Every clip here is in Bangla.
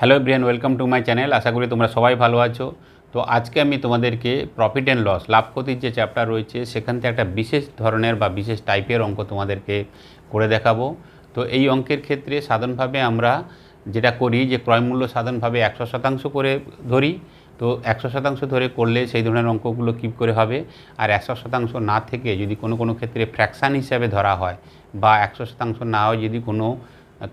Hello Brian welcome to my channel আশা করি তোমরা সবাই ভালো আছো। তো আজকে আমি তোমাদেরকে প্রফিট অ্যান্ড লস লাভ ক্ষতির যে চ্যাপ্টার রয়েছে, সেখান থেকে একটা বিশেষ ধরনের বা বিশেষ টাইপের অঙ্ক তোমাদেরকে করে দেখাবো। তো এই অঙ্কের ক্ষেত্রে সাধারণভাবে আমরা যেটা করি যে ক্রয়মূল্য সাধারণভাবে একশো শতাংশ করে ধরি। তো একশো শতাংশ ধরে করলে সেই ধরনের অঙ্কগুলো কী করে হবে। আর একশো শতাংশ না থেকে যদি কোনো কোনো ক্ষেত্রে ফ্র্যাকশান হিসাবে ধরা হয় বা একশো শতাংশ না হয় যদি কোনো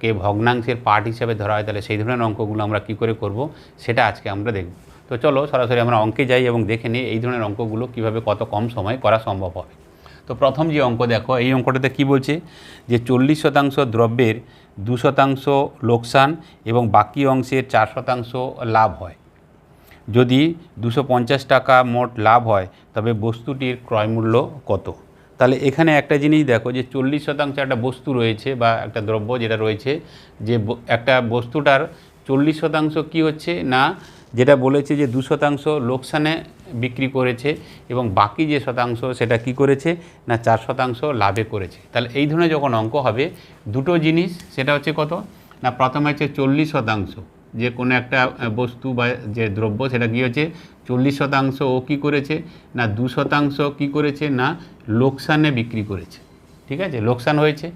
কে ভগ্নাংশের পার্ট হিসাবে ধরা হয়, তাহলে সেই ধরনের অঙ্কগুলো আমরা কী করে করব, সেটা আজকে আমরা দেখব। তো চলো সরাসরি আমরা অঙ্কে যাই এবং দেখে নিই এই ধরনের অঙ্কগুলো কীভাবে কত কম সময়ে করা সম্ভব হবে তো প্রথম যে অঙ্ক দেখো, এই অঙ্কটাতে কি বলছে? যে চল্লিশ শতাংশ দ্রব্যের দু শতাংশ লোকসান এবং বাকি অংশের চার শতাংশ লাভ হয়। যদি দুশো টাকা মোট লাভ হয়, তবে বস্তুটির ক্রয়মূল্য কত? তাহলে এখানে একটা জিনিস দেখো যে চল্লিশ শতাংশ একটা বস্তু রয়েছে বা একটা দ্রব্য যেটা রয়েছে, যে একটা বস্তুটার চল্লিশ শতাংশ কি হচ্ছে না, যেটা বলেছে যে দু শতাংশ লোকসানে বিক্রি করেছে এবং বাকি যে শতাংশ সেটা কি করেছে না চার শতাংশ লাভে করেছে। তাহলে এই ধরনের যখন অঙ্ক হবে, দুটো জিনিস, সেটা হচ্ছে কত? না, প্রথমে হচ্ছে চল্লিশ শতাংশ। যে কোনো একটা বস্তু বা যে দ্রব্য সেটা কী হচ্ছে চল্লিশ শতাংশ ও কী করেছে? না, দু শতাংশ কী করেছে? না, লোকসানে বিক্রি করেছে। ঠিক আছে? লোকসান হয়েছে।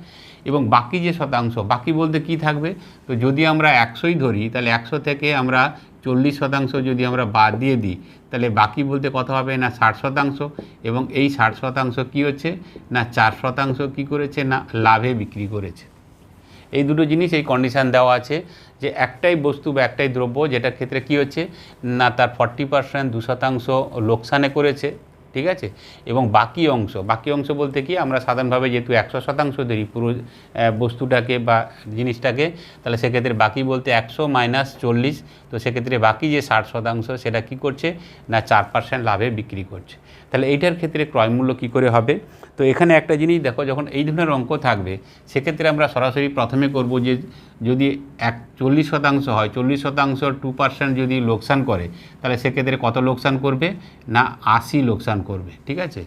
এবং বাকি যে শতাংশ, বাকি বলতে কি থাকবে? তো যদি আমরা একশোই ধরি, তাহলে একশো থেকে আমরা চল্লিশ শতাংশ যদি আমরা বাদ দিয়ে দিই, তাহলে বাকি বলতে কত হবে? না, ষাট শতাংশ। এবং এই ষাট শতাংশ কি হচ্ছে? না, চার শতাংশ কি করেছে? না, লাভে বিক্রি করেছে। এই দুটো জিনিস, এই কন্ডিশান দেওয়া আছে যে একটাই বস্তু বা একটাই দ্রব্য যেটার ক্ষেত্রে কি হচ্ছে? না, তার ফর্টি পার্সেন্ট দু শতাংশ লোকসানে করেছে, ঠিক আছে? এবং বাকি অংশ বাকি অংশ বলতে কি, আমরা সাধারণভাবে যেহেতু একশো শতাংশ ধরি পুরো বস্তুটাকে বা জিনিসটাকে, তাহলে সেক্ষেত্রে বাকি বলতে একশো মাইনাস চল্লিশ, তো সেক্ষেত্রে বাকি যে ষাট শতাংশ সেটা কি করছে? না, চার পার্সেন্ট লাভে বিক্রি করছে। তাহলে এইটার ক্ষেত্রে ক্রয়মূল্য কী করে হবে? তো এখানে একটা জিনিস দেখো, যখন এই ধরনের অঙ্ক থাকবে, সেক্ষেত্রে আমরা সরাসরি প্রথমে করব যে যদি এক চল্লিশ শতাংশ হয়, চল্লিশ শতাংশ টু পার্সেন্ট যদি লোকসান করে, তাহলে সেক্ষেত্রে কত লোকসান করবে? না, আশি লোকসান করবে, ঠিক আছে?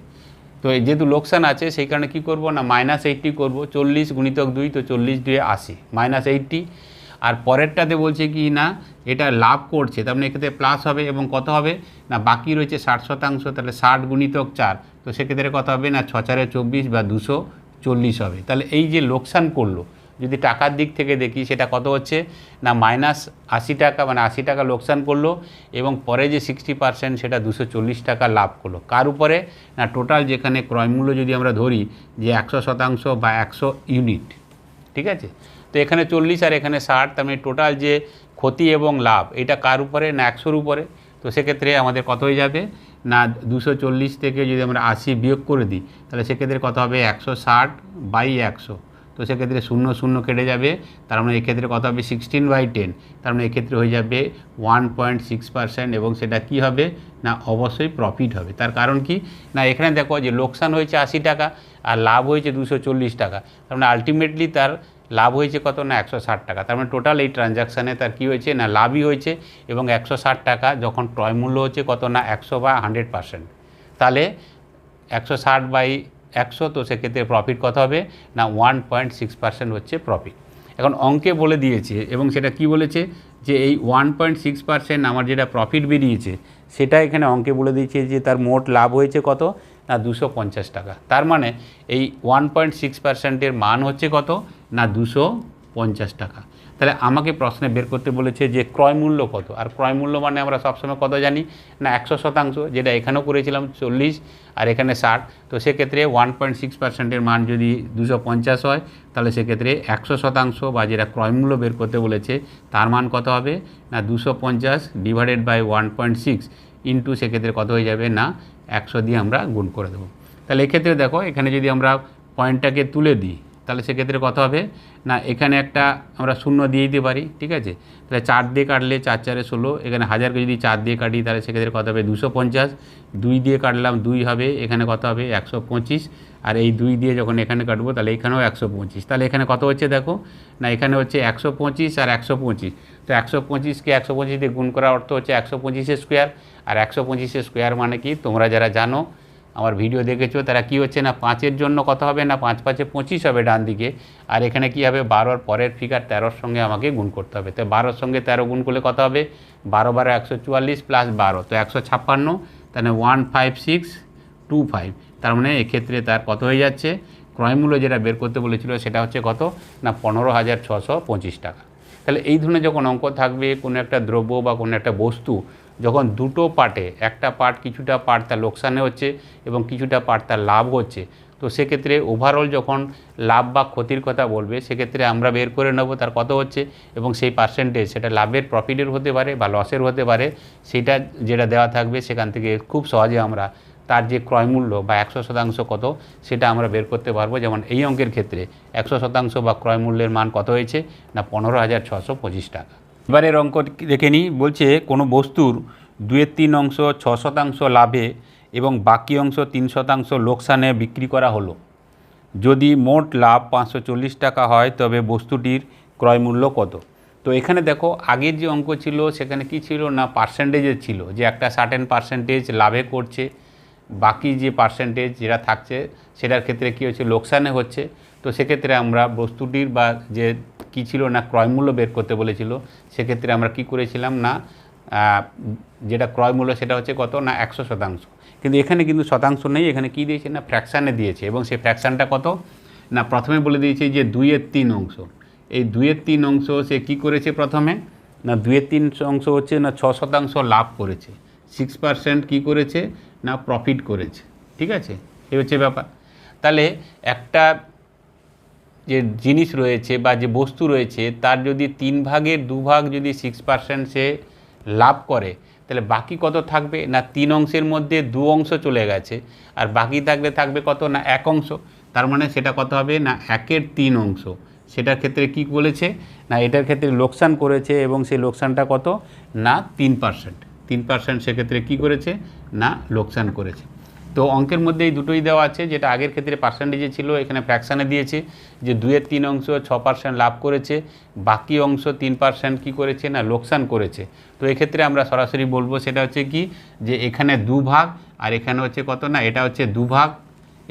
তো যেহেতু লোকসান আছে, সেই কারণে কী করব? না মাইনাস এইটটি করব, চল্লিশ গুণিতক দুই, তো চল্লিশ দুয়ে আশি মাইনাস এইটটি আর পরেরটাতে বলছে কি, না, এটা লাভ করছে। তার মানে এক্ষেত্রে প্লাস হবে এবং কত হবে? না, বাকি রয়েছে ষাট শতাংশ, তাহলে ষাট গুণিতক চার। তো সেক্ষেত্রে কত হবে? না ছ চারে চব্বিশ বা দুশো চল্লিশ হবে। তাহলে এই যে লোকসান করল, যদি টাকার দিক থেকে দেখি, সেটা কত হচ্ছে? না মাইনাস আশি টাকা মানে আশি টাকা লোকসান করল এবং পরে যে সিক্সটি পার্সেন্ট সেটা দুশো চল্লিশ টাকা লাভ করল। কার উপরে? না টোটাল যেখানে ক্রয়মূল্য যদি আমরা ধরি, যে একশো শতাংশ বা একশো ইউনিট। ঠিক আছে? তো এখানে চল্লিশ আর এখানে ষাট, তার মানে টোটাল যে ক্ষতি এবং লাভ, এটা কার উপরে? না একশোর উপরে। তো সেক্ষেত্রে আমাদের কত হয়ে যাবে? না দুশো চল্লিশ থেকে যদি আমরা আশি বিয়োগ করে দিই, তাহলে সেক্ষেত্রে কত হবে? একশো ষাট বাই একশো। তো সেক্ষেত্রে শূন্য শূন্য কেটে যাবে। তার মানে এক্ষেত্রে কত হবে? সিক্সটিন বাই টেন তার মানে এক্ষেত্রে হয়ে যাবে ওয়ান পয়েন্ট সিক্স পার্সেন্ট এবং সেটা কি হবে? না অবশ্যই প্রফিট হবে। তার কারণ কি? না, এখানে দেখো যে লোকসান হয়েছে আশি টাকা আর লাভ হয়েছে দুশো চল্লিশ টাকা। তার মানে আলটিমেটলি তার লাভ হয়েছে কত না একশো ষাট টাকা। তার মানে টোটাল এই ট্রানজাকশানে তার কী হয়েছে না লাভই হয়েছে এবং একশো ষাট টাকা যখন ক্রয় মূল্য হচ্ছে কত না একশো বা হান্ড্রেড পার্সেন্ট। তাহলে একশো ষাট বাই একশো তো সেক্ষেত্রে প্রফিট কত হবে? না ওয়ান পয়েন্ট সিক্স পার্সেন্ট হচ্ছে প্রফিট এখন অঙ্কে বলে দিয়েছে এবং সেটা কি বলেছে? যে এই ওয়ান পয়েন্ট সিক্স পার্সেন্ট আমার যেটা প্রফিট বেরিয়েছে, সেটা এখানে অঙ্কে বলে দিয়েছে যে তার মোট লাভ হয়েছে কত? না দুশো পঞ্চাশ টাকা। তার মানে এই ওয়ান পয়েন্ট সিক্স পার্সেন্টের মান হচ্ছে কত? না দুশো পঞ্চাশ টাকা। তাহলে আমাকে প্রশ্নে বের করতে বলেছে যে ক্রয় মূল্য কত? আর ক্রয় মূল্য মানে আমরা সবসময় কত জানি? না একশো শতাংশ, যেটা এখানেও করেছিলাম চল্লিশ, আর এখানে ষাট। তো সেক্ষেত্রে ওয়ান পয়েন্ট সিক্স পার্সেন্টের মান যদি দুশো পঞ্চাশ হয়, তাহলে সেক্ষেত্রে একশো শতাংশ বা যেটা ক্রয় মূল্য বের করতে বলেছে, তার মান কত হবে? না দুশো পঞ্চাশ divided by one point six into সেক্ষেত্রে কত হয়ে যাবে? না একশো দিয়ে আমরা গুণ করে দেবো। তাহলে এক্ষেত্রে দেখো, এখানে যদি আমরা পয়েন্টটাকে তুলে দিই তাহলে সেক্ষেত্রে কত হবে? না, এখানে একটা আমরা শূন্য দিয়ে দিতে পারি, ঠিক আছে? তাহলে চার দিয়ে কাটলে চার চারে ষোলো, এখানে হাজারকে যদি চার দিয়ে কাটি, তাহলে সেক্ষেত্রে কত হবে? দুশো পঞ্চাশ। দুই দিয়ে কাটলাম, দুই হবে, এখানে কত হবে? একশো পঁচিশ। আর এই দুই দিয়ে যখন এখানে কাটবো, তাহলে এখানেও একশো পঁচিশ। তাহলে এখানে কত হচ্ছে দেখো? না, এখানে হচ্ছে একশো পঁচিশ আর একশো পঁচিশ। তো একশো পঁচিশকে একশো পঁচিশ দিয়ে গুণ করার অর্থ হচ্ছে একশো পঁচিশের স্কোয়ার আর একশো পঁচিশের স্কোয়ার মানে কি? তোমরা যারা জানো আমার ভিডিও দেখেছ, তারা কি হচ্ছে না, পাঁচের জন্য কত হবে না, পাঁচ পাঁচে পঁচিশ হবে ডান দিকে। আর এখানে কি হবে, বারোর পরের ফিগার তেরোর সঙ্গে আমাকে গুণ করতে হবে। তো বারোর সঙ্গে তেরো গুণ করলে কত হবে? বারো বারো একশো চুয়াল্লিশ প্লাস বারো, তো একশো ছাপ্পান্ন, তাহলে one five six two five তার মানে এক্ষেত্রে তার কত হয়ে যাচ্ছে? ক্রয়মূল্য যেটা বের করতে বলেছিল, সেটা হচ্ছে কত? না, পনেরো হাজার ছশো পঁচিশ টাকা। তাহলে এই ধরনের যখন অঙ্ক থাকবে, কোনো একটা দ্রব্য বা কোনো একটা বস্তু যখন দুটো পার্টে, একটা পার্ট কিছুটা পার্ট তার লোকসানে হচ্ছে এবং কিছুটা পার্ট তার লাভ হচ্ছে, তো সেক্ষেত্রে ওভারঅল যখন লাভ বা ক্ষতির কথা বলবে, সেক্ষেত্রে আমরা বের করে নেব তার কত হচ্ছে এবং সেই পার্সেন্টেজ সেটা লাভের প্রফিটের হতে পারে বা লসের হতে পারে, সেটা যেটা দেওয়া থাকবে সেখান থেকে খুব সহজে আমরা তার যে ক্রয়মূল্য বা একশো শতাংশ কত, সেটা আমরা বের করতে পারব। যেমন এই অঙ্কের ক্ষেত্রে একশো শতাংশ বা ক্রয়মূল্যের মান কত হয়েছে? না, পনেরো হাজার ছশো পঁচিশ টাকা। এবারের অঙ্ক দেখে নিই। বলছে কোনো বস্তুর দুয়ের তিন অংশ ছ শতাংশ লাভে এবং বাকি অংশ তিন শতাংশ লোকসানে বিক্রি করা হলো। যদি মোট লাভ পাঁচশো চল্লিশ টাকা হয়, তবে বস্তুটির ক্রয়মূল্য কত? তো এখানে দেখো, আগের যে অঙ্ক ছিল, সেখানে কি ছিল না পার্সেন্টেজের ছিল, যে একটা সার্টেন পার্সেন্টেজ লাভে করছে, বাকি যে পার্সেন্টেজ যেটা থাকছে, সেটার ক্ষেত্রে কী হচ্ছে, লোকসানে হচ্ছে। তো সেক্ষেত্রে আমরা বস্তুটির বা যে কী ছিল না ক্রয়মূল্য বের করতে বলেছিল, সেক্ষেত্রে আমরা কি করেছিলাম না যেটা ক্রয়মূল্য সেটা হচ্ছে কত না একশো শতাংশ। কিন্তু এখানে কিন্তু শতাংশ নেই, এখানে কি দিয়েছে না ফ্র্যাকশানে দিয়েছে এবং সেই ফ্র্যাকশানটা কত? না, প্রথমে বলে দিয়েছে যে দুইয়ের তিন অংশ। এই দুইয়ের তিন অংশ সে কি করেছে প্রথমে? না, দুইয়ের তিন অংশ হচ্ছে না ছ শতাংশ লাভ করেছে। সিক্স পার্সেন্ট কী করেছে? না প্রফিট করেছে। ঠিক আছে? এই হচ্ছে ব্যাপার। তাহলে একটা যে জিনিস রয়েছে বা যে বস্তু রয়েছে, তার যদি তিন ভাগের দু ভাগ যদি সিক্স পার্সেন্ট সে লাভ করে, তাহলে বাকি কত থাকবে? না, তিন অংশের মধ্যে দু অংশ চলে গেছে, আর বাকি থাকলে থাকবে কত? না, এক অংশ। তার মানে সেটা কত হবে? না, একের তিন অংশ। সেটার ক্ষেত্রে কি বলেছে? না, এটার ক্ষেত্রে লোকসান করেছে এবং সেই লোকসানটা কত? না, তিন পার্সেন্ট তিন পার্সেন্ট সেক্ষেত্রে কী করেছে? না, লোকসান করেছে। তো অঙ্কের মধ্যে এই দুটোই দেওয়া আছে, যেটা আগের ক্ষেত্রে পার্সেন্টেজে ছিল, এখানে ফ্র্যাকশানে দিয়েছে, যে দুয়ের তিন অংশ ছ পার্সেন্ট লাভ করেছে, বাকি অংশ তিন পার্সেন্ট কী করেছে না লোকসান করেছে। তো এক্ষেত্রে আমরা সরাসরি বলব সেটা হচ্ছে কি, যে এখানে দু ভাগ আর এখানে হচ্ছে কত না, এটা হচ্ছে দু ভাগ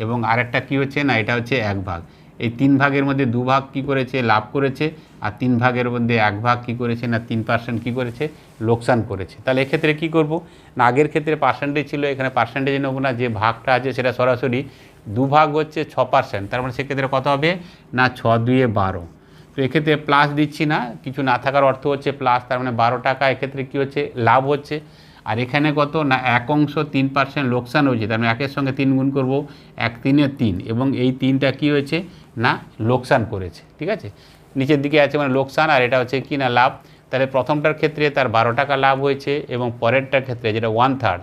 এবং আরেকটা কি হচ্ছে না, এটা হচ্ছে এক ভাগ এই তিন ভাগের মধ্যে দু ভাগ কী করেছে? লাভ করেছে। আর তিন ভাগের মধ্যে এক ভাগ কী করেছে না তিন পার্সেন্ট কী করেছে? লোকসান করেছে। তাহলে এক্ষেত্রে কী করব? না, আগের ক্ষেত্রে পার্সেন্টেজ ছিল, এখানে পার্সেন্টেজ নেব না যে ভাগটা আছে সেটা সরাসরি দু ভাগ হচ্ছে ছ পার্সেন্ট তার মানে সেক্ষেত্রে কত হবে? না, ছ দুয়ে বারো। তো এক্ষেত্রে প্লাস দিচ্ছি না, কিছু না থাকার অর্থ হচ্ছে প্লাস তার মানে বারো টাকা এক্ষেত্রে কী হচ্ছে? লাভ হচ্ছে। আর এখানে কত? না, এক অংশ তিন পার্সেন্ট লোকসান হয়েছে। তার মানে একের সঙ্গে তিন গুণ করব, এক তিনে তিন। এবং এই তিনটা কি হয়েছে? না, লোকসান করেছে। ঠিক আছে? নিচের দিকে আছে মানে লোকসান, আর এটা হচ্ছে কি না, লাভ। তাহলে প্রথমটার ক্ষেত্রে তার বারো টাকা লাভ হয়েছে এবং পরেরটার ক্ষেত্রে যেটা ওয়ান থার্ড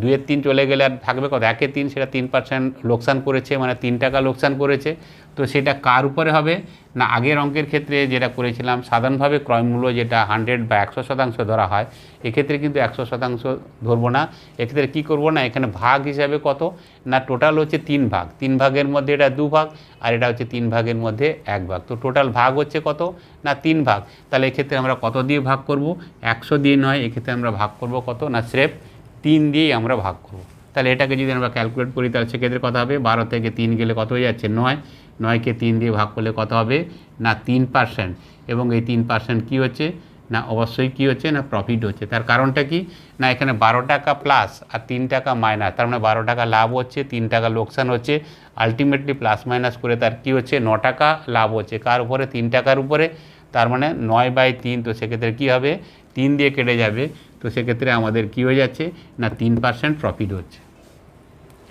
দুয়ের তিন চলে গেলে আর থাকবে কত? একে তিন, সেটা তিন পার্সেন্ট লোকসান করেছে মানে তিন টাকা লোকসান করেছে। তো সেটা কার উপরে হবে? না, আগের অঙ্কের ক্ষেত্রে যেটা করেছিলাম, সাধারণভাবে ক্রয়মূল্য যেটা হান্ড্রেড বা একশো শতাংশ ধরা হয়, এক্ষেত্রে কিন্তু একশো শতাংশ ধরবো না। এক্ষেত্রে কী করব না? এখানে ভাগ হিসাবে কত? না টোটাল হচ্ছে তিন ভাগ। তিন ভাগের মধ্যে এটা দু ভাগ, আর এটা হচ্ছে তিন ভাগের মধ্যে এক ভাগ। তো টোটাল ভাগ হচ্ছে কত? না, তিন ভাগ। তাহলে এক্ষেত্রে আমরা কত দিয়ে ভাগ করব? একশো দিয়ে নয়, এক্ষেত্রে আমরা ভাগ করব কত? না, স্রেফ তিন দিয়েই আমরা ভাগ করব। তাহলে এটাকে যদি আমরা ক্যালকুলেট করি, তাহলে সেক্ষেত্রে কত হবে? বারো থেকে তিন গেলে কত হয়ে যাচ্ছে? নয়। নয়কে তিন দিয়ে ভাগ করলে কত হবে? না, তিন পার্সেন্ট এবং এই তিন পার্সেন্ট কী হচ্ছে? না, অবশ্যই কী হচ্ছে? না প্রফিট হচ্ছে। তার কারণটা কি? না, এখানে বারো টাকা প্লাস আর তিন টাকা মাইনাস তার মানে বারো টাকা লাভ হচ্ছে, তিন টাকা লোকসান হচ্ছে। আলটিমেটলি প্লাস মাইনাস করে তার কী হচ্ছে? ন টাকা লাভ হচ্ছে। কার উপরে? তিন টাকার উপরে। তার মানে নয় বাই তিন, তো সেক্ষেত্রে কী হবে? তিন দিয়ে কেটে যাবে। তো সেক্ষেত্রে আমাদের কী হয়ে যাচ্ছে? না, তিন পার্সেন্ট প্রফিট হচ্ছে।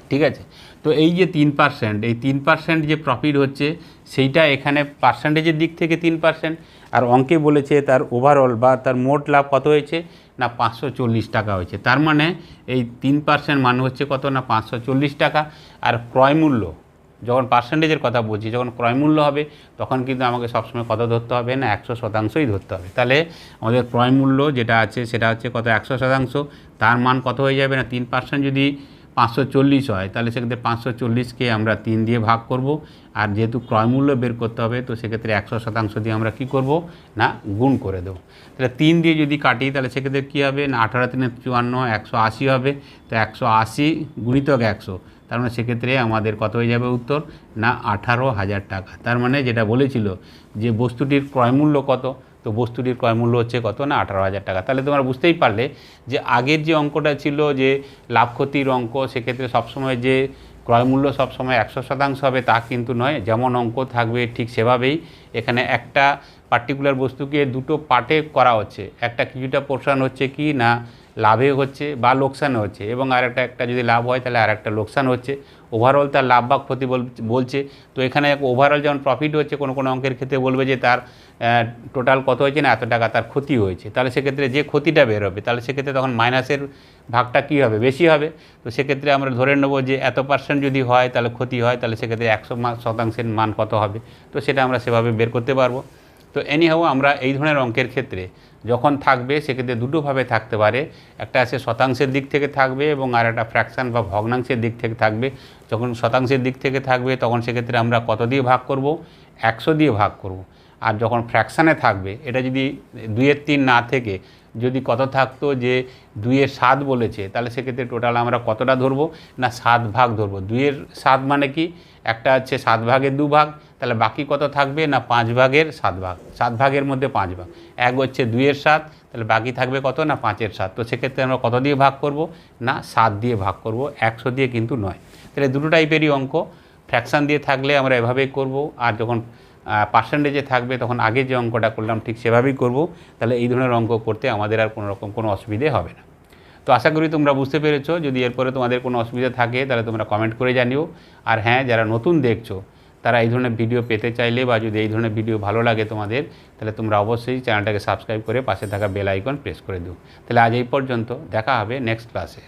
ঠিক আছে? তো এই যে তিন পার্সেন্ট এই তিন পার্সেন্ট যে প্রফিট হচ্ছে, সেইটা এখানে পার্সেন্টেজের দিক থেকে তিন পার্সেন্ট আর অঙ্কে বলেছে তার ওভারঅল বা তার মোট লাভ কত হয়েছে? না, পাঁচশো চল্লিশ টাকা হয়েছে। তার মানে এই তিন পার্সেন্ট মান হচ্ছে কত? না, পাঁচশো চল্লিশ টাকা। আর ক্রয় মূল্য যখন পার্সেন্টেজের কথা বলছি, যখন ক্রয়মূল্য হবে, তখন কিন্তু আমাকে সবসময় কত ধরতে হবে না, একশো শতাংশই ধরতে হবে। তাহলে আমাদের ক্রয়মূল্য যেটা আছে, সেটা হচ্ছে কত, একশো শতাংশ, তার মান কত হয়ে যাবে না? তিন পার্সেন্ট যদি পাঁচশো চল্লিশ হয়, তাহলে সেক্ষেত্রে পাঁচশো চল্লিশকে আমরা তিন দিয়ে ভাগ করব। আর যেহেতু ক্রয়মূল্য বের করতে হবে, তো সেক্ষেত্রে একশো শতাংশ দিয়ে আমরা কি করব? না, গুণ করে দেবো। তাহলে তিন দিয়ে যদি কাটি, তাহলে সেক্ষেত্রে কী হবে? না, আঠারো তিনে চুয়ান্ন, একশো আশি হবে। তো একশো আশি গুণিতক একশো। তার মানে সেক্ষেত্রে আমাদের কত হয়ে যাবে উত্তর? না, আঠারো হাজার টাকা। তার মানে যেটা বলেছিল যে বস্তুটির ক্রয়মূল্য কত? তো বস্তুটির ক্রয়মূল্য হচ্ছে কত? না, আঠারো হাজার টাকা। তাহলে তোমরা বুঝতেই পারলে যে আগের যে অঙ্কটা ছিল যে লাভ ক্ষতির অঙ্ক, সেক্ষেত্রে সবসময় যে ক্রয়মূল্য সবসময় একশো শতাংশ হবে তা কিন্তু নয়। যেমন অঙ্ক থাকবে ঠিক সেভাবেই। এখানে একটা পার্টিকুলার বস্তুকে দুটো পার্টে করা হচ্ছে। একটা কিছুটা পোর্শন হচ্ছে কি? না লাভে হচ্ছে বা লোকসানে হচ্ছে। এবং আর একটা একটা যদি লাভ হয়, তাহলে আর একটা লোকসান হচ্ছে। ওভারঅল তার লাভ বা ক্ষতি বল- বলছে। তো এখানে ওভারঅল যেমন প্রফিট হচ্ছে, কোনো কোনো অঙ্কের ক্ষেত্রে বলবে যে তার টোটাল কত হয়েছে না, এত টাকা তার ক্ষতি হয়েছে। তাহলে সেক্ষেত্রে যে ক্ষতিটা বের হবে, তাহলে সেক্ষেত্রে তখন মাইনাসের ভাগটা কী হবে, বেশি হবে। তো সেক্ষেত্রে আমরা ধরে নেব যে এত পার্সেন্ট যদি হয়, তাহলে ক্ষতি হয়, তাহলে সেক্ষেত্রে একশো শতাংশের মান কত হবে। তো সেটা আমরা সেভাবে বের করতে পারব। তো এনিহাও আমরা এই ধরনের অঙ্কের ক্ষেত্রে যখন থাকবে, সেক্ষেত্রে দুটোভাবে থাকতে পারে। একটা আছে শতাংশের দিক থেকে থাকবে এবং আর একটা ফ্র্যাকশান বা ভগ্নাংশের দিক থেকে থাকবে। যখন শতাংশের দিক থেকে থাকবে, তখন সেক্ষেত্রে আমরা কত দিয়ে ভাগ করব? একশো দিয়ে ভাগ করব। আর যখন ফ্র্যাকশানে থাকবে, এটা যদি দুইয়ের তিন না থেকে যদি কত থাকতো যে দুইয়ের সাত বলেছে, তাহলে সেক্ষেত্রে টোটাল আমরা কতটা ধরবো? না, সাত ভাগ ধরবো। দুইয়ের সাত মানে কি? একটা হচ্ছে সাত ভাগের দু ভাগ, তাহলে বাকি কত থাকবে? না, পাঁচ ভাগের সাত ভাগ। সাত ভাগের মধ্যে পাঁচ ভাগ। এক হচ্ছে দুইয়ের সাত, তাহলে বাকি থাকবে কত? না, পাঁচের সাত। তো সেক্ষেত্রে আমরা কত দিয়ে ভাগ করব? না, সাত দিয়ে ভাগ করব। একশো দিয়ে কিন্তু নয়। তাহলে দুটো টাইপেরই অঙ্ক। ফ্র্যাকশান দিয়ে থাকলে আমরা এভাবেই করব। আর যখন পার্সেন্টেজে থাকবে, তখন আগে যে অঙ্কটা করলাম ঠিক সেভাবেই করব। তাহলে এই ধরনের অঙ্ক করতে আমাদের আর কোনো রকম কোনো অসুবিধে হবে না। তো আশা করি তোমরা বুঝতে পেরেছ। যদি এরপরে তোমাদের কোনো অসুবিধা থাকে, তাহলে তোমরা কমেন্ট করে জানিও। আর হ্যাঁ যারা নতুন দেখছ, তারা এই ধরনের ভিডিও পেতে চাইলে বা যদি এই ধরনের ভিডিও ভালো লাগে তোমাদের, তাহলে তোমরা অবশ্যই চ্যানেলটাকে সাবস্ক্রাইব করে পাশে থাকা বেল আইকন প্রেস করে দিও। তাহলে আজ এই পর্যন্ত, দেখা হবে নেক্সট ক্লাসে